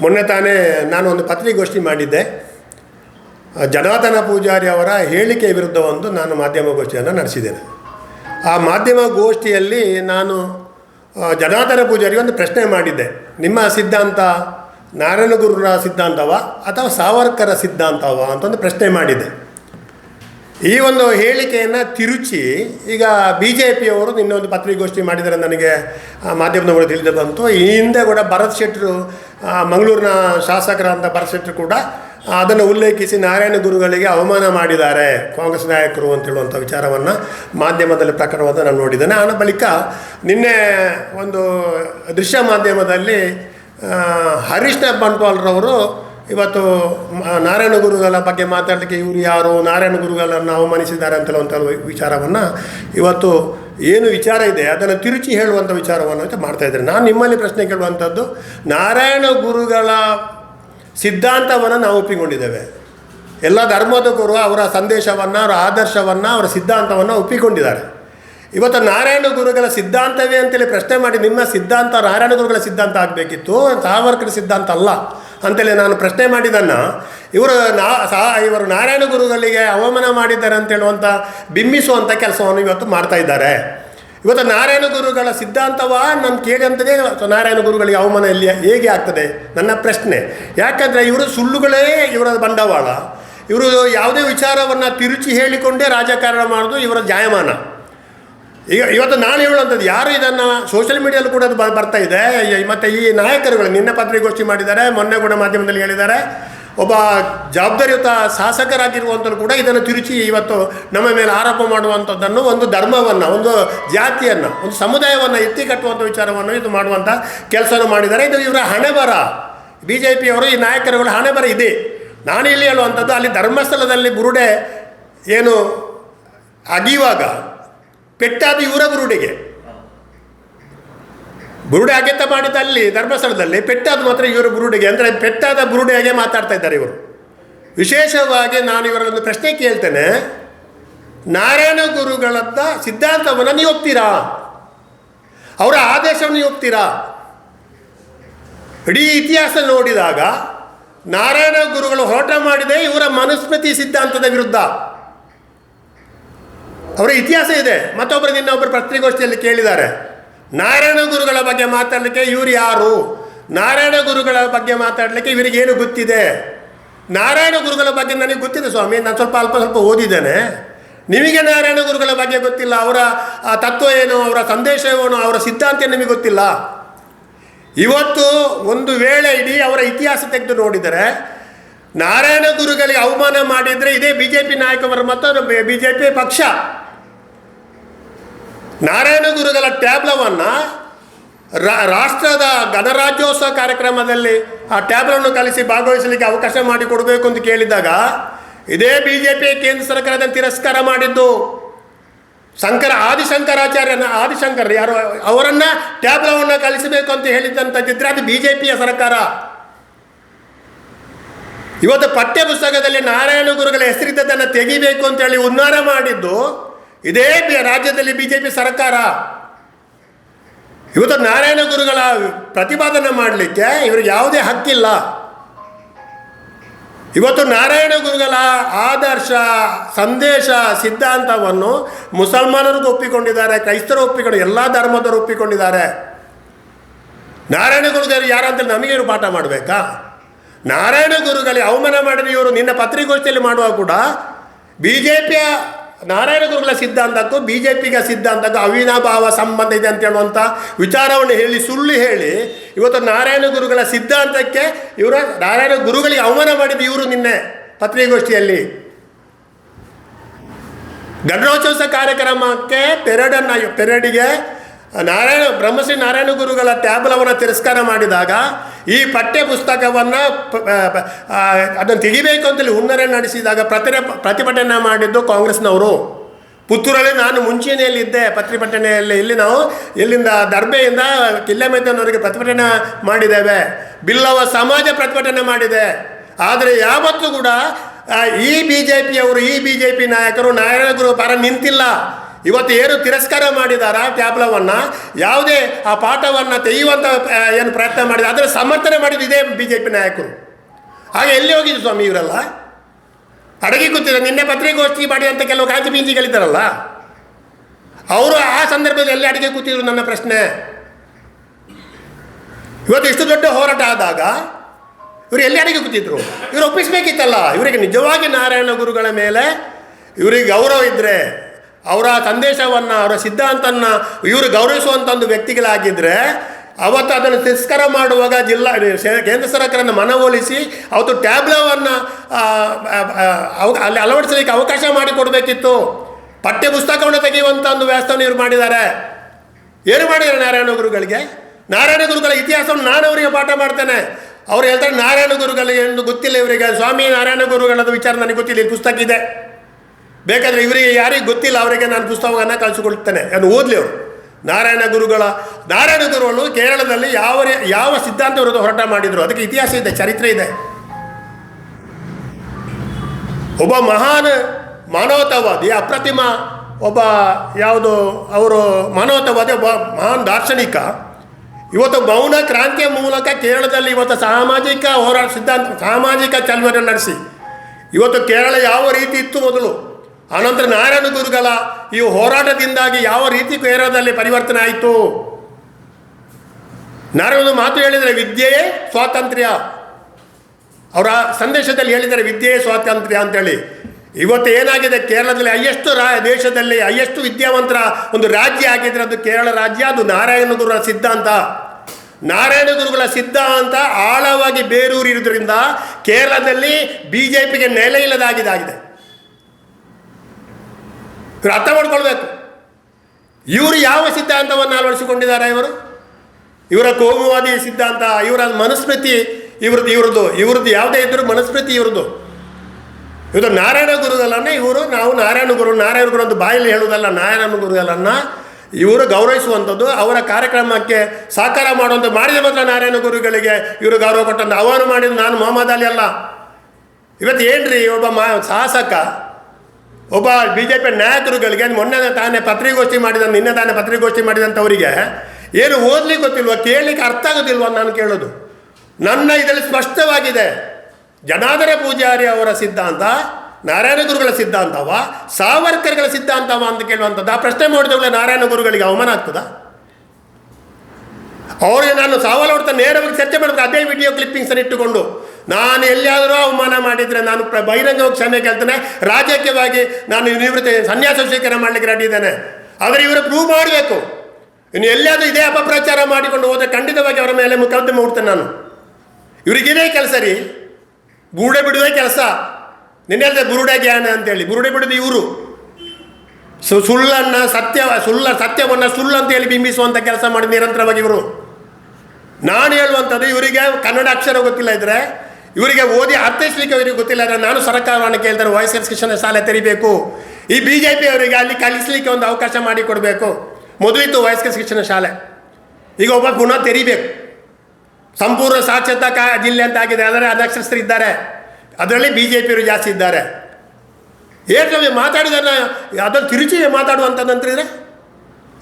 ಮೊನ್ನೆ ತಾನೇ ನಾನು ಒಂದು ಪತ್ರಿಕಾಗೋಷ್ಠಿ ಮಾಡಿದ್ದೆ ಜನಾರ್ದನ ಪೂಜಾರಿ ಅವರ ಹೇಳಿಕೆ ವಿರುದ್ಧ ಒಂದು ನಾನು ಮಾಧ್ಯಮಗೋಷ್ಠಿಯನ್ನು ನಡೆಸಿದ್ದೇನೆ. ಆ ಮಾಧ್ಯಮ ಗೋಷ್ಠಿಯಲ್ಲಿ ನಾನು ಜನಾರ್ದನ ಪೂಜಾರಿಗೆ ಒಂದು ಪ್ರಶ್ನೆ ಮಾಡಿದ್ದೆ. ನಿಮ್ಮ ಸಿದ್ಧಾಂತ ನಾರಾಯಣ ಗುರುರ ಸಿದ್ಧಾಂತವ ಅಥವಾ ಸಾವರ್ಕರ ಸಿದ್ಧಾಂತವ ಅಂತ ಒಂದು ಪ್ರಶ್ನೆ ಮಾಡಿದ್ದೆ. ಈ ಒಂದು ಹೇಳಿಕೆಯನ್ನು ತಿರುಚಿ ಈಗ ಬಿ ಜೆ ಪಿಯವರು ಇನ್ನೊಂದು ಪತ್ರಿಕಾಗೋಷ್ಠಿ ಮಾಡಿದರೆ ನನಗೆ ಮಾಧ್ಯಮದವರು ತಿಳಿದು ಬಂತು. ಈ ಹಿಂದೆ ಕೂಡ ಭರತ್ ಶೆಟ್ಟರು ಆ, ಮಂಗಳೂರಿನ ಶಾಸಕರಾದಂಥ ಭರತ್ ಶೆಟ್ಟರು ಕೂಡ ಅದನ್ನು ಉಲ್ಲೇಖಿಸಿ ನಾರಾಯಣ ಗುರುಗಳಿಗೆ ಅವಮಾನ ಮಾಡಿದ್ದಾರೆ ಕಾಂಗ್ರೆಸ್ ನಾಯಕರು ಅಂತ ಹೇಳುವಂಥ ವಿಚಾರವನ್ನು ಮಾಧ್ಯಮದಲ್ಲಿ ಪ್ರಕರಣವನ್ನು ನಾನು ನೋಡಿದ್ದೇನೆ. ಆನ ಬಳಿಕ ನಿನ್ನೆ ಒಂದು ದೃಶ್ಯ ಮಾಧ್ಯಮದಲ್ಲಿ ಆ, ಹರೀಶ್ ಬಂಟ್ವಾಲ್ರವರು ಇವತ್ತು ನಾರಾಯಣ ಗುರುಗಳ ಬಗ್ಗೆ ಮಾತಾಡಲಿಕ್ಕೆ ಇವರು ಯಾರು, ನಾರಾಯಣ ಗುರುಗಳನ್ನು ಅವಮಾನಿಸಿದ್ದಾರೆ ಅಂತ ಒಂದು ವಿಚಾರವನ್ನು ಇವತ್ತು ಏನು ವಿಚಾರ ಇದೆ, ಅದನ್ನು ತಿರುಚಿ ಹೇಳುವಂಥ ವಿಚಾರವನ್ನು ಅಂತ ಮಾಡ್ತಾ ಇದ್ದಾರೆ. ನಾನು ನಿಮ್ಮಲ್ಲಿ ಪ್ರಶ್ನೆ ಕೇಳುವಂಥದ್ದು ನಾರಾಯಣ ಗುರುಗಳ ಸಿದ್ಧಾಂತವನ್ನು ನಾವು ಒಪ್ಪಿಕೊಂಡಿದ್ದೇವೆ. ಎಲ್ಲ ಧರ್ಮದ ಗುರು ಅವರ ಸಂದೇಶವನ್ನು, ಅವರ ಆದರ್ಶವನ್ನು, ಅವರ ಸಿದ್ಧಾಂತವನ್ನು ಒಪ್ಪಿಕೊಂಡಿದ್ದಾರೆ. ಇವತ್ತು ನಾರಾಯಣ ಗುರುಗಳ ಸಿದ್ಧಾಂತವೇ ಅಂತೇಳಿ ಪ್ರಶ್ನೆ ಮಾಡಿ, ನಿಮ್ಮ ಸಿದ್ಧಾಂತ ನಾರಾಯಣ ಗುರುಗಳ ಸಿದ್ಧಾಂತ ಆಗಬೇಕಿತ್ತು ಸಾವರ್ಕರ ಸಿದ್ಧಾಂತ ಅಲ್ಲ ಅಂತೇಳಿ ನಾನು ಪ್ರಶ್ನೆ ಮಾಡಿದ್ದನ್ನು ಇವರು ನಾ, ಸಾ, ಇವರು ನಾರಾಯಣ ಗುರುಗಳಿಗೆ ಅವಮಾನ ಮಾಡಿದ್ದಾರೆ ಅಂತ ಹೇಳುವಂಥ ಬಿಂಬಿಸುವಂಥ ಕೆಲಸವನ್ನು ಇವತ್ತು ಮಾಡ್ತಾ ಇದ್ದಾರೆ. ಇವತ್ತು ನಾರಾಯಣ ಗುರುಗಳ ಸಿದ್ಧಾಂತವ ನಾನು ಕೇಳಿದಂಥದ್ದೇ ನಾರಾಯಣ ಗುರುಗಳಿಗೆ ಅವಮಾನ ಇಲ್ಲಿ ಹೇಗೆ ಆಗ್ತದೆ? ನನ್ನ ಪ್ರಶ್ನೆ. ಯಾಕಂದರೆ ಇವರು ಸುಳ್ಳುಗಳೇ ಇವರ ಬಂಡವಾಳ. ಇವರು ಯಾವುದೇ ವಿಚಾರವನ್ನು ತಿರುಚಿ ಹೇಳಿಕೊಂಡೇ ರಾಜಕಾರಣ ಮಾಡೋದು ಇವರ ಜಾಯಮಾನ. ಈಗ ಇವತ್ತು ನಾನು ಹೇಳುವಂಥದ್ದು ಯಾರು ಇದನ್ನು ಸೋಷಿಯಲ್ ಮೀಡಿಯಲ್ಲಿ ಕೂಡ ಅದು ಬ- ಬರ್ತಾ ಇದೆ. ಮತ್ತು ಈ ನಾಯಕರುಗಳು ನಿನ್ನೆ ಪತ್ರಿಕೋಷ್ಠಿ ಮಾಡಿದ್ದಾರೆ, ಮೊನ್ನೆ ಕೂಡ ಮಾಧ್ಯಮದಲ್ಲಿ ಹೇಳಿದ್ದಾರೆ. ಒಬ್ಬ ಜವಾಬ್ದಾರಿಯುತ ಶಾಸಕರಾಗಿರುವಂಥದ್ದು ಕೂಡ ಇದನ್ನು ತಿರುಚಿ ಇವತ್ತು ನಮ್ಮ ಮೇಲೆ ಆರೋಪ ಮಾಡುವಂಥದ್ದನ್ನು ಒಂದು ಧರ್ಮವನ್ನು, ಒಂದು ಜಾತಿಯನ್ನು, ಒಂದು ಸಮುದಾಯವನ್ನು ಎತ್ತಿ ಕಟ್ಟುವಂಥ ವಿಚಾರವನ್ನು ಇದು ಮಾಡುವಂಥ ಕೆಲಸವನ್ನು ಮಾಡಿದ್ದಾರೆ. ಇದು ಇವರ ಹಣೆಬರ. ಬಿ ಜೆ ಪಿಯವರು ಈ ನಾಯಕರುಗಳ ಹಣೆಬರ ಇದೆ. ನಾನು ಇಲ್ಲಿ ಹೇಳುವಂಥದ್ದು ಅಲ್ಲಿ ಧರ್ಮಸ್ಥಳದಲ್ಲಿ ಬುರುಡೆ ಏನು ಅಗಿಯುವಾಗ ಪೆಟ್ಟಾದ ಇವರ ಬುರುಡೆಗೆ. ಬುರುಡೆ ಅಗೆತ ಮಾಡಿದಲ್ಲಿ, ಧರ್ಮಸ್ಥಳದಲ್ಲಿ ಪೆಟ್ಟಾದ ಮಾತ್ರ ಇವರ ಬುರುಡೆಗೆ. ಅಂದರೆ ಪೆಟ್ಟಾದ ಬುರುಡೆಗೆ ಮಾತಾಡ್ತಾ ಇದ್ದಾರೆ ಇವರು. ವಿಶೇಷವಾಗಿ ನಾನು ಇವರಲ್ಲೊಂದು ಪ್ರಶ್ನೆ ಕೇಳ್ತೇನೆ. ನಾರಾಯಣ ಗುರುಗಳದ್ದ ಸಿದ್ಧಾಂತವನ್ನು ನೀವು ಒಪ್ತೀರಾ? ಅವರ ಆದೇಶವನ್ನು ನೀವು ಒಪ್ತೀರಾ? ಇಡೀ ಇತಿಹಾಸ ನೋಡಿದಾಗ ನಾರಾಯಣ ಗುರುಗಳು ಹೋಟ ಮಾಡಿದೆ ಇವರ ಮನುಸ್ಮೃತಿ ಸಿದ್ಧಾಂತದ ವಿರುದ್ಧ. ಅವರ ಇತಿಹಾಸ ಇದೆ. ಮತ್ತೊಬ್ಬರು ನಿನ್ನೊಬ್ಬರು ಪತ್ರಿಕೋಷ್ಠಿಯಲ್ಲಿ ಕೇಳಿದ್ದಾರೆ. ನಾರಾಯಣ ಗುರುಗಳ ಬಗ್ಗೆ ಮಾತಾಡಲಿಕ್ಕೆ ಇವರು ಯಾರು? ನಾರಾಯಣ ಗುರುಗಳ ಬಗ್ಗೆ ಮಾತಾಡಲಿಕ್ಕೆ ಏನು ಗೊತ್ತಿದೆ? ನಾರಾಯಣ ಗುರುಗಳ ಬಗ್ಗೆ ನನಗೆ ಗೊತ್ತಿದೆ ಸ್ವಾಮಿ. ನಾನು ಸ್ವಲ್ಪ ಅಲ್ಪ ಸ್ವಲ್ಪ ಓದಿದ್ದೇನೆ. ನಿಮಗೆ ನಾರಾಯಣ ಗುರುಗಳ ಬಗ್ಗೆ ಗೊತ್ತಿಲ್ಲ? ಅವರ ತತ್ವ ಏನು? ಅವರ ಸಂದೇಶ ಏನು? ಅವರ ಸಿದ್ಧಾಂತ ನಿಮಗೆ ಗೊತ್ತಿಲ್ಲ? ಇವತ್ತು ಒಂದು ವೇಳೆ ಇಡೀ ಅವರ ಇತಿಹಾಸ ತೆಗೆದು ನೋಡಿದರೆ, ನಾರಾಯಣ ಗುರುಗಳಿಗೆ ಅವಮಾನ ಮಾಡಿದರೆ ಇದೇ ಬಿ ಜೆ ಪಿ ನಾಯಕರು ಮತ್ತು ಬಿ ಜೆ ಪಿ ಪಕ್ಷ. ನಾರಾಯಣ ಗುರುಗಳ ಟ್ಯಾಬ್ಲವನ್ನು ರಾಷ್ಟ್ರದ ಗಣರಾಜ್ಯೋತ್ಸವ ಕಾರ್ಯಕ್ರಮದಲ್ಲಿ ಆ ಟ್ಯಾಬ್ಲನ್ನು ಕಲಿಸಿ ಭಾಗವಹಿಸಲಿಕ್ಕೆ ಅವಕಾಶ ಮಾಡಿಕೊಡಬೇಕು ಅಂತ ಕೇಳಿದಾಗ ಇದೇ ಬಿ ಜೆ ಪಿ ಕೇಂದ್ರ ಸರ್ಕಾರದ ತಿರಸ್ಕಾರ ಮಾಡಿದ್ದು ಶಂಕರ, ಆದಿಶಂಕರಾಚಾರ್ಯನ, ಆದಿಶಂಕರ್ ಯಾರು, ಅವರನ್ನು ಟ್ಯಾಬ್ಲವನ್ನು ಕಲಿಸಬೇಕು ಅಂತ ಹೇಳಿದಂಥದ್ದಿದ್ರೆ ಅದು ಬಿ ಜೆ ಪಿಯ ಸರ್ಕಾರ. ಇವತ್ತು ಪಠ್ಯಪುಸ್ತಕದಲ್ಲಿ ನಾರಾಯಣ ಗುರುಗಳ ಹೆಸರಿದ್ದದನ್ನು ತೆಗಿಬೇಕು ಅಂತೇಳಿ ಉನ್ನಾರ ಮಾಡಿದ್ದು ಇದೇ ರಾಜ್ಯದಲ್ಲಿ ಬಿ ಜೆ ಪಿ ಸರ್ಕಾರ. ಇವತ್ತು ನಾರಾಯಣ ಗುರುಗಳ ಪ್ರತಿಪಾದನೆ ಮಾಡಲಿಕ್ಕೆ ಇವರಿಗೆ ಯಾವುದೇ ಹಕ್ಕಿಲ್ಲ. ಇವತ್ತು ನಾರಾಯಣ ಗುರುಗಳ ಆದರ್ಶ, ಸಂದೇಶ, ಸಿದ್ಧಾಂತವನ್ನು ಮುಸಲ್ಮಾನರಿಗೂ ಒಪ್ಪಿಕೊಂಡಿದ್ದಾರೆ, ಕ್ರೈಸ್ತರು ಒಪ್ಪಿಕೊಂಡು, ಎಲ್ಲ ಧರ್ಮದವರು ಒಪ್ಪಿಕೊಂಡಿದ್ದಾರೆ. ನಾರಾಯಣ ಗುರುಗಳು ನಮಗೆ ಇವರು ಪಾಠ ಮಾಡಬೇಕಾ? ನಾರಾಯಣ ಗುರುಗಳಿಗೆ ಅವಮಾನ ಮಾಡಿದ ಇವರು ನಿನ್ನ ಪತ್ರಿಕೋಷ್ಠಿಯಲ್ಲಿ ಮಾಡುವಾಗ ಕೂಡ ಬಿ ಜೆ ಪಿಯ ನಾರಾಯಣ ಗುರುಗಳ ಸಿದ್ಧಾಂತಕ್ಕೂ ಬಿ ಜೆ ಪಿಗೆ ಸಿದ್ಧಾಂತಕ್ಕೂ ಅವಿನಾಭಾವ ಸಂಬಂಧ ಇದೆ ಅಂತ ಹೇಳುವಂಥ ವಿಚಾರವನ್ನು ಹೇಳಿ, ಸುಳ್ಳು ಹೇಳಿ, ಇವತ್ತು ನಾರಾಯಣ ಗುರುಗಳ ಸಿದ್ಧಾಂತಕ್ಕೆ ಇವರ ನಾರಾಯಣ ಗುರುಗಳಿಗೆ ಅವಮಾನ ಮಾಡಿದ್ದು ಇವರು ನಿನ್ನೆ ಪತ್ರಿಕಾಗೋಷ್ಠಿಯಲ್ಲಿ. ಗಣರಾಜ್ಯೋತ್ಸವ ಕಾರ್ಯಕ್ರಮಕ್ಕೆ ಪೆರೇಡನ್ನು, ಪೆರೇಡಿಗೆ ನಾರಾಯಣ, ಬ್ರಹ್ಮಶ್ರೀ ನಾರಾಯಣ ಗುರುಗಳ ಟ್ಯಾಬ್ಲವನ್ನು ತಿರಸ್ಕಾರ ಮಾಡಿದಾಗ ಈ ಪಠ್ಯ ಪುಸ್ತಕವನ್ನು ಅದನ್ನು ತೆಗಿಬೇಕು ಅಂತೇಳಿ ಹುನ್ನರೆ ನಡೆಸಿದಾಗ ಪ್ರತಿ ಪ್ರತಿಭಟನೆ ಮಾಡಿದ್ದು ಕಾಂಗ್ರೆಸ್ನವರು. ಪುತ್ತೂರಲ್ಲಿ ನಾನು ಮುಂಚೂಣಿಯಲ್ಲಿದ್ದೆ ಪ್ರತಿಭಟನೆಯಲ್ಲಿ ಇಲ್ಲಿ ನಾವು, ಇಲ್ಲಿಂದ ದರ್ಬೆಯಿಂದ ಕಿಲ್ಲೆಮೆತ್ತನವರೆಗೆ ಪ್ರತಿಭಟನೆ ಮಾಡಿದ್ದೇವೆ. ಬಿಲ್ಲವ ಸಮಾಜ ಪ್ರತಿಭಟನೆ ಮಾಡಿದೆ. ಆದರೆ ಯಾವತ್ತೂ ಕೂಡ ಈ ಬಿ ಜೆ ಪಿಯವರು ಈ ಬಿ ಜೆ ಪಿ ನಾಯಕರು ನಾರಾಯಣ ಗುರು ಪರ ನಿಂತಿಲ್ಲ. ಇವತ್ತು ಏನು ತಿರಸ್ಕಾರ ಮಾಡಿದಾರ ಟ್ಯಾಬ್ಲವನ್ನು ಯಾವುದೇ ಆ ಪಾಠವನ್ನು ತೆಗೆಯುವಂಥ ಏನು ಪ್ರಯತ್ನ ಮಾಡಿದ ಅದರ ಸಮರ್ಥನೆ ಮಾಡಿದ ಇದೇ ಬಿ ಜೆ ಪಿ ನಾಯಕರು. ಹಾಗೆ ಎಲ್ಲಿ ಹೋಗಿದ್ದು ಸ್ವಾಮಿ ಇವರೆಲ್ಲ? ಅಡಗಿ ಕೂತಿದ್ದಾರೆ, ನಿನ್ನೆ ಪತ್ರಿಕಾಗೋಷ್ಠಿ ಮಾಡಿ ಅಂತ ಕೆಲವು ಕಾಂತಿ ಬೀಂಜಿಗಳಿದ್ದಾರಲ್ಲ ಅವರು ಆ ಸಂದರ್ಭದಲ್ಲಿ ಎಲ್ಲಿ ಅಡಿಗೆ ಕೂತಿದ್ರು ನನ್ನ ಪ್ರಶ್ನೆ. ಇವತ್ತು ಇಷ್ಟು ದೊಡ್ಡ ಹೋರಾಟ ಆದಾಗ ಇವರು ಎಲ್ಲಿ ಅಡಿಗೆ ಕೂತಿದ್ರು? ಇವರು ಒಪ್ಪಿಸ್ಬೇಕಿತ್ತಲ್ಲ? ಇವರಿಗೆ ನಿಜವಾಗಿ ನಾರಾಯಣ ಗುರುಗಳ ಮೇಲೆ ಇವರಿಗೆ ಗೌರವ ಇದ್ದರೆ ಅವರ ಸಂದೇಶವನ್ನು, ಅವರ ಸಿದ್ಧಾಂತನ ಇವರು ಗೌರವಿಸುವಂಥ ಒಂದು ವ್ಯಕ್ತಿಗಳಾಗಿದ್ದರೆ ಅವತ್ತು ಅದನ್ನು ತಿರಸ್ಕಾರ ಮಾಡುವಾಗ ಜಿಲ್ಲಾ ಕೇಂದ್ರ ಸರ್ಕಾರನ ಮನವೊಲಿಸಿ ಅವತ್ತು ಟ್ಯಾಬ್ಲವನ್ನು ಅಲ್ಲಿ ಅಳವಡಿಸಲಿಕ್ಕೆ ಅವಕಾಶ ಮಾಡಿಕೊಡಬೇಕಿತ್ತು. ಪಠ್ಯ ಪುಸ್ತಕವನ್ನು ತೆಗೆಯುವಂಥ ಒಂದು ವ್ಯವಸ್ಥೆಯನ್ನು ಇವರು ಮಾಡಿದ್ದಾರೆ. ಏನು ಮಾಡಿದ್ದಾರೆ ನಾರಾಯಣ ಗುರುಗಳಿಗೆ? ನಾರಾಯಣ ಗುರುಗಳ ಇತಿಹಾಸವನ್ನು ನಾನು ಅವರಿಗೆ ಪಾಠ ಮಾಡ್ತೇನೆ. ಅವ್ರು ಹೇಳ್ತಾರೆ, ನಾರಾಯಣ ಗುರುಗಳಿಗೆ ಎಂದು ಗೊತ್ತಿಲ್ಲ ಇವರಿಗೆ. ಸ್ವಾಮಿ ನಾರಾಯಣ ಗುರುಗಳದ ವಿಚಾರ ನನಗೆ ಗೊತ್ತಿಲ್ಲ ಪುಸ್ತಕ ಇದೆ. ಬೇಕಾದರೆ ಇವರಿಗೆ ಯಾರಿಗೆ ಗೊತ್ತಿಲ್ಲ, ಅವರಿಗೆ ನಾನು ಪುಸ್ತಕವನ್ನು ಕಳಿಸಿಕೊಳ್ತೇನೆ ಅದು ಓದಲಿ ಅವರು? ನಾರಾಯಣ ಗುರುಗಳ, ನಾರಾಯಣ ಗುರುಗಳು ಕೇರಳದಲ್ಲಿ ಯಾವ ಯಾವ ಸಿದ್ಧಾಂತ ಹೋರಾಟ ಮಾಡಿದರು? ಅದಕ್ಕೆ ಇತಿಹಾಸ ಇದೆ, ಚರಿತ್ರೆ ಇದೆ. ಒಬ್ಬ ಮಹಾನ್ ಮಾನವತಾವಾದಿ, ಅಪ್ರತಿಮ ಒಬ್ಬ ಯಾವುದು ಅವರು ಮಾನವತಾವಾದಿ, ಒಬ್ಬ ಮಹಾನ್ ದಾರ್ಶನಿಕ, ಇವತ್ತು ಮೌನ ಕ್ರಾಂತಿಯ ಮೂಲಕ ಕೇರಳದಲ್ಲಿ ಇವತ್ತು ಸಾಮಾಜಿಕ ಹೋರಾಟ, ಸಿದ್ಧಾಂತ, ಸಾಮಾಜಿಕ ಚಳವಳಿಯನ್ನು ನಡೆಸಿ. ಇವತ್ತು ಕೇರಳ ಯಾವ ರೀತಿ ಇತ್ತು ಮೊದಲು? ಆನಂತರ ನಾರಾಯಣ ಗುರುಗಳ ಈ ಹೋರಾಟದಿಂದಾಗಿ ಯಾವ ರೀತಿ ಕೇರಳದಲ್ಲಿ ಪರಿವರ್ತನೆ ಆಯಿತು? ನಾರಾಯಣ ಮಾತು ಹೇಳಿದರೆ ವಿದ್ಯೆಯೇ ಸ್ವಾತಂತ್ರ್ಯ. ಅವರ ಸಂದೇಶದಲ್ಲಿ ಹೇಳಿದರೆ ವಿದ್ಯೆಯೇ ಸ್ವಾತಂತ್ರ್ಯ ಅಂತೇಳಿ. ಇವತ್ತು ಏನಾಗಿದೆ? ಕೇರಳದಲ್ಲಿ ಅಯ್ಯಷ್ಟು ರಾ, ದೇಶದಲ್ಲಿ ಅಯ್ಯಷ್ಟು ವಿದ್ಯಾವಂತರ ಒಂದು ರಾಜ್ಯ ಆಗಿದ್ರೆ ಅದು ಕೇರಳ ರಾಜ್ಯ, ಅದು ನಾರಾಯಣ ಗುರುಗಳ ಸಿದ್ಧಾಂತ. ನಾರಾಯಣ ಗುರುಗಳ ಸಿದ್ಧಾಂತ ಆಳವಾಗಿ ಬೇರೂರಿರುವುದರಿಂದ ಕೇರಳದಲ್ಲಿ ಬಿ ಜೆ ಪಿಗೆ ನೆಲೆ ಇಲ್ಲದಾಗಿದ್ದಾಗಿದೆ ಇವರು ಅರ್ಥ ಮಾಡ್ಕೊಳ್ಬೇಕು. ಇವರು ಯಾವ ಸಿದ್ಧಾಂತವನ್ನು ಅಳವಡಿಸಿಕೊಂಡಿದ್ದಾರೆ ಇವರು? ಇವರ ಕೋಮುವಾದಿ ಸಿದ್ಧಾಂತ, ಇವರ ಮನುಸ್ಮೃತಿ ಇವ್ರದ್ದು ಇವ್ರದ್ದು ಇವ್ರದ್ದು ಯಾವುದೇ ಇದ್ದರೂ ಮನುಸ್ಮೃತಿ ಇವ್ರದ್ದು. ಇವರು ನಾರಾಯಣ ಗುರುಗಳನ್ನ ಇವರು, ನಾವು ನಾರಾಯಣ ಗುರು ನಾರಾಯಣ ಗುರು ಅಂತ ಬಾಯಲ್ಲಿ ಹೇಳುವುದಲ್ಲ, ನಾರಾಯಣ ಗುರುಗಳನ್ನ ಇವರು ಗೌರವಿಸುವಂಥದ್ದು, ಅವರ ಕಾರ್ಯಕ್ರಮಕ್ಕೆ ಸಾಕಾರ ಮಾಡುವಂಥ ಮಾಡಿದ ಮಾತ್ರ ನಾರಾಯಣ ಗುರುಗಳಿಗೆ ಇವರು ಗೌರವ ಕೊಟ್ಟಂತ, ಅವನು ಮಾಡಿದ ನಾನು ಮೊಹಮ್ಮದ್ ಅಲಿ ಅಲ್ಲ. ಇವತ್ತು ಏನು ರೀ ಒಬ್ಬ ಮಾ ಶಾಸಕ ಒಬ್ಬ ಬಿ ಜೆ ಪಿ ನಾಯಕರುಗಳಿಗೆ ಮೊನ್ನೆ ತಾನೇ ಪತ್ರಿಕೋಷ್ಠಿ ಮಾಡಿದ, ನಿನ್ನೆ ತಾನೇ ಪತ್ರಿಕೋಷ್ಠಿ ಮಾಡಿದಂಥವರಿಗೆ ಏನು ಓದಲಿಕ್ಕೆ ಗೊತ್ತಿಲ್ವ, ಕೇಳಲಿಕ್ಕೆ ಅರ್ಥ ಆಗೋದಿಲ್ವ ನಾನು ಕೇಳೋದು. ನನ್ನ ಇದರಲ್ಲಿ ಸ್ಪಷ್ಟವಾಗಿದೆ ಜನಾದರ ಪೂಜಾರಿ ಅವರ ಸಿದ್ಧಾಂತ, ನಾರಾಯಣ ಗುರುಗಳ ಸಿದ್ಧಾಂತವ, ಸಾವರ್ಕರ್ಗಳ ಸಿದ್ಧಾಂತವ ಅಂತ ಕೇಳುವಂಥದ್ದು. ಆ ಪ್ರಶ್ನೆ ಮಾಡಿದವಳೆ ನಾರಾಯಣ ಗುರುಗಳಿಗೆ ಅವಮಾನ ಆಗ್ತದ? ಅವರಿಗೆ ನಾನು ಸವಾಲು ನೇರವಾಗಿ ಚರ್ಚೆ ಮಾಡಬೇಕು, ಅದೇ ವಿಡಿಯೋ ಕ್ಲಿಪ್ಪಿಂಗ್ಸನ್ನು ಇಟ್ಟುಕೊಂಡು. ನಾನು ಎಲ್ಲಿಯಾದರೂ ಅವಮಾನ ಮಾಡಿದರೆ ನಾನು ಪ್ರ ಬಹಿರಂಗವಾಗಿ ಕ್ಷಮೆ ಕೇಳ್ತೇನೆ. ರಾಜಕೀಯವಾಗಿ ನಾನು ನಿವೃತ್ತಿ ಸನ್ಯಾಸ ಸ್ವೀಕಾರ ಮಾಡಲಿಕ್ಕೆ ರೆಡಿ ಇದ್ದೇನೆ. ಆದರೆ ಇವರು ಪ್ರೂವ್ ಮಾಡಬೇಕು. ಇನ್ನು ಎಲ್ಲಿಯಾದರೂ ಇದೇ ಅಪಪ್ರಚಾರ ಮಾಡಿಕೊಂಡು ಹೋದರೆ ಖಂಡಿತವಾಗಿ ಅವರ ಮೇಲೆ ಮುಖಾಂತರ ಹುಡ್ತೇನೆ ನಾನು. ಇವರಿಗಿದೇ ಕೆಲಸ ರೀ? ಬುರುಡೆ ಬಿಡುವುದೇ ಕೆಲಸ. ನಿನ್ನೆ ಬುರುಡೆ ಜ್ಞಾನ ಅಂತೇಳಿ. ಬುರುಡೆ ಬಿಡುದು ಇವರು. ಸು ಸುಳ್ಳನ್ನು ಸತ್ಯ ಸುಳ್ಳ ಸತ್ಯವನ್ನು ಸುಳ್ಳು ಅಂತ ಹೇಳಿ ಬಿಂಬಿಸುವಂಥ ಕೆಲಸ ಮಾಡಿ ನಿರಂತರವಾಗಿ ಇವರು. ನಾನು ಹೇಳುವಂಥದ್ದು ಇವರಿಗೆ ಕನ್ನಡ ಅಕ್ಷರ ಗೊತ್ತಿಲ್ಲ ಇದ್ದರೆ ಇವರಿಗೆ ಓದಿ ಅರ್ಥೈಸ್ಲಿಕ್ಕೆ ಅವರಿಗೆ ಗೊತ್ತಿಲ್ಲ ಆದರೆ ನಾನು ಸರ್ಕಾರವನ್ನು ಕೇಳ್ತಾರೆ ವಾಯ್ಸ್ ಶಿಕ್ಷಣ ಶಾಲೆ ತೆರಿಬೇಕು. ಈ ಬಿ ಜೆ ಪಿ ಅವರಿಗೆ ಅಲ್ಲಿ ಕಲಿಸಲಿಕ್ಕೆ ಒಂದು ಅವಕಾಶ ಮಾಡಿಕೊಡಬೇಕು ಮೊದಲಿತ್ತು ವಯಸ್ಕ ಶಿಕ್ಷಣ ಶಾಲೆ. ಈಗ ಒಬ್ಬ ಗುಣ ತೆರಿಬೇಕು. ಸಂಪೂರ್ಣ ಸಾಕ್ಷರತಾ ಕಾ ಜಿಲ್ಲೆ ಅಂತ ಆಗಿದೆ, ಆದರೆ ಅನಕ್ಷರಸ್ಥರು ಇದ್ದಾರೆ. ಅದರಲ್ಲಿ ಬಿ ಜೆ ಪಿಯವರು ಜಾಸ್ತಿ ಇದ್ದಾರೆ. ಏನು ಮಾತಾಡಿದ್ರೆ ಅದನ್ನು ತಿರುಚಿ ಮಾತಾಡುವಂಥದ್ದಂತಿದ್ರೆ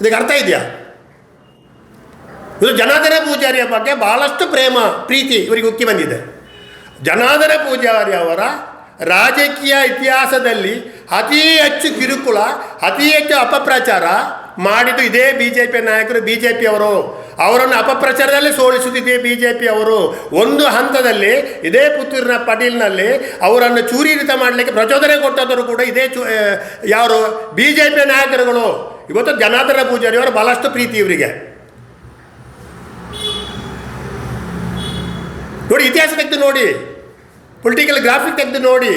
ಇದಕ್ಕೆ ಅರ್ಥ ಇದೆಯಾ? ಇದು ಜನಾರ್ದನ ಪೂಜಾರಿಯ ಬಗ್ಗೆ ಭಾಳಷ್ಟು ಪ್ರೇಮ, ಪ್ರೀತಿ ಇವರಿಗೆ ಉಕ್ಕಿ ಬಂದಿದೆ. ಜನಾರ್ದನ ಪೂಜಾರಿ ಅವರ ರಾಜಕೀಯ ಇತಿಹಾಸದಲ್ಲಿ ಅತಿ ಹೆಚ್ಚು ಕಿರುಕುಳ, ಅತಿ ಹೆಚ್ಚು ಅಪಪ್ರಚಾರ ಮಾಡಿದ್ದು ಇದೇ ಬಿ ಜೆ ಪಿ ನಾಯಕರು ಬಿ ಜೆ ಪಿಯವರು ಅವರನ್ನು ಅಪಪ್ರಚಾರದಲ್ಲಿ ಸೋಲಿಸುತ್ತಿದೆ ಬಿ ಜೆ ಪಿ ಅವರು. ಒಂದು ಹಂತದಲ್ಲಿ ಇದೇ ಪುತ್ತೂರಿನ ಪಟೀಲ್ನಲ್ಲಿ ಅವರನ್ನು ಚೂರಿರಿತ ಮಾಡಲಿಕ್ಕೆ ಪ್ರಚೋದನೆ ಕೊಟ್ಟವರು ಕೂಡ ಇದೇ ಚೂ ಯಾರು? ಬಿ ಜೆ ಪಿ ನಾಯಕರುಗಳು. ಇವತ್ತು ಜನಾರ್ದನ ಪೂಜಾರಿ ಅವರು ಬಹಳಷ್ಟು ಪ್ರೀತಿ ಇವರಿಗೆ. ನೋಡಿ ಇತಿಹಾಸ ತೆಗೆದು ನೋಡಿ. ಪೊಲಿಟಿಕಲ್ ಗ್ರಾಫಿಕ್ ತೆಗೆದು ನೋಡಿ.